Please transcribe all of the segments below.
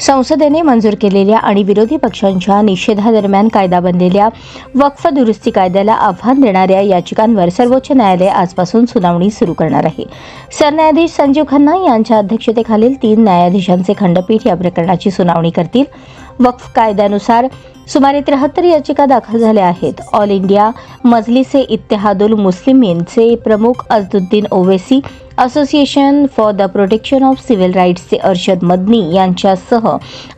संसदेने मंजूर केलेल्या आणि विरोधी पक्षांच्या निषेधादरम्यान कायदा बनलेल्या वक्फ दुरुस्ती कायद्याला आव्हान देणाऱ्या याचिकांवर सर्वोच्च न्यायालय आजपासून सुनावणी सुरू करणार आहे. सरन्यायाधीश संजीव खन्ना यांच्या अध्यक्षतेखालील तीन न्यायाधीशांचे खंडपीठ या प्रकरणाची सुनावणी करतील. वक्फ कायद्यानुसार सुमारे त्र्याहत्तर याचिका दाखल झाल्या आहेत. ऑल इंडिया मजलिसे इत्तेहादुल मुस्लिमीनचे प्रमुख Asaduddin Owaisi association for the protection of civil राईट्सचे Arshad Madani यांच्यासह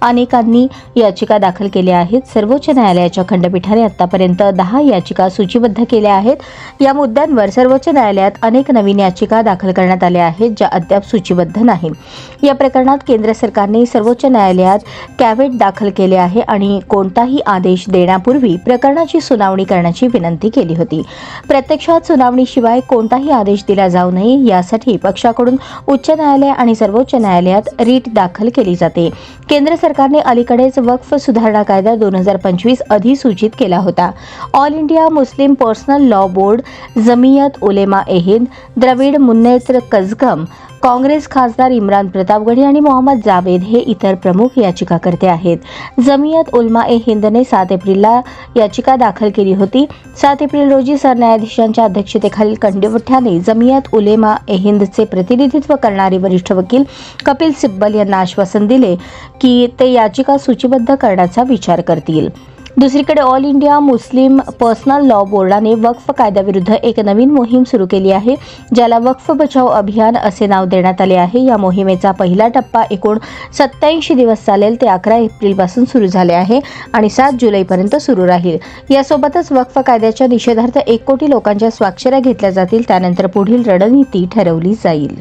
अनेकांनी याचिका दाखल केल्या आहेत. सर्वोच्च न्यायालयाच्या खंडपीठाने आतापर्यंत दहा याचिका सूचीबद्ध केल्या आहेत. या मुद्द्यांवर सर्वोच्च न्यायालयात अनेक नवीन याचिका दाखल करण्यात आल्या आहेत ज्या अद्याप सूचीबद्ध नाही या प्रकरणात केंद्र सरकारने सर्वोच्च न्यायालयात कॅवेट दाखल केले आहे आणि कोणताही आदेश देण्यापूर्वी प्रकरणाची सुनावणी करण्याची विनंती केली होती. प्रत्यक्षात सुनावणीशिवाय कोणताही आदेश दिला जाऊ नये यासाठी पक्षाकडून उच्च न्यायालय आणि सर्वोच्च न्यायालयात रीट दाखल केली जाते. केंद्र सरकारने अलीकडेच वक्फ सुधारणा कायदा दोन हजार पंचवीस अधिसूचित केला होता. All India Muslim personal law board Jamiat Ulema e Hind Dravida Munnetra Kazhagam Congress खासदार इम्रान प्रतापगडी आणि मोहम्मद जावेद हे इतर प्रमुख याचिकाकर्ते आहेत. जमियत उलमा ए हिंदने सात एप्रिलला याचिका दाखल केली होती. सात एप्रिल रोजी सरन्यायाधीशांच्या अध्यक्षतेखालील खंडपीठाने जमियत उलेमा ए हिंदचे प्रतिनिधित्व करणारे वरिष्ठ वकील कपिल सिब्बल यांना आश्वासन दिले की ते याचिका सूचीबद्ध करण्याचा विचार करतील. दुसरीकडे all India Muslim personal law बोर्डाने वक्फ कायद्याविरुद्ध एक नवीन मोहीम सुरू केली आहे ज्याला वक्फ बचाव अभियान असे नाव देण्यात आले आहे. या मोहिमेचा पहिला टप्पा एकूण सत्याऐंशी दिवस चालेल ते अकरा एप्रिलपासून सुरू झाले आहे आणि सात जुलैपर्यंत सुरू राहील. यासोबतच वक्फ कायद्याच्या निषेधार्थ एक कोटी लोकांच्या स्वाक्षऱ्या घेतल्या जातील त्यानंतर पुढील रणनीती ठरवली जाईल.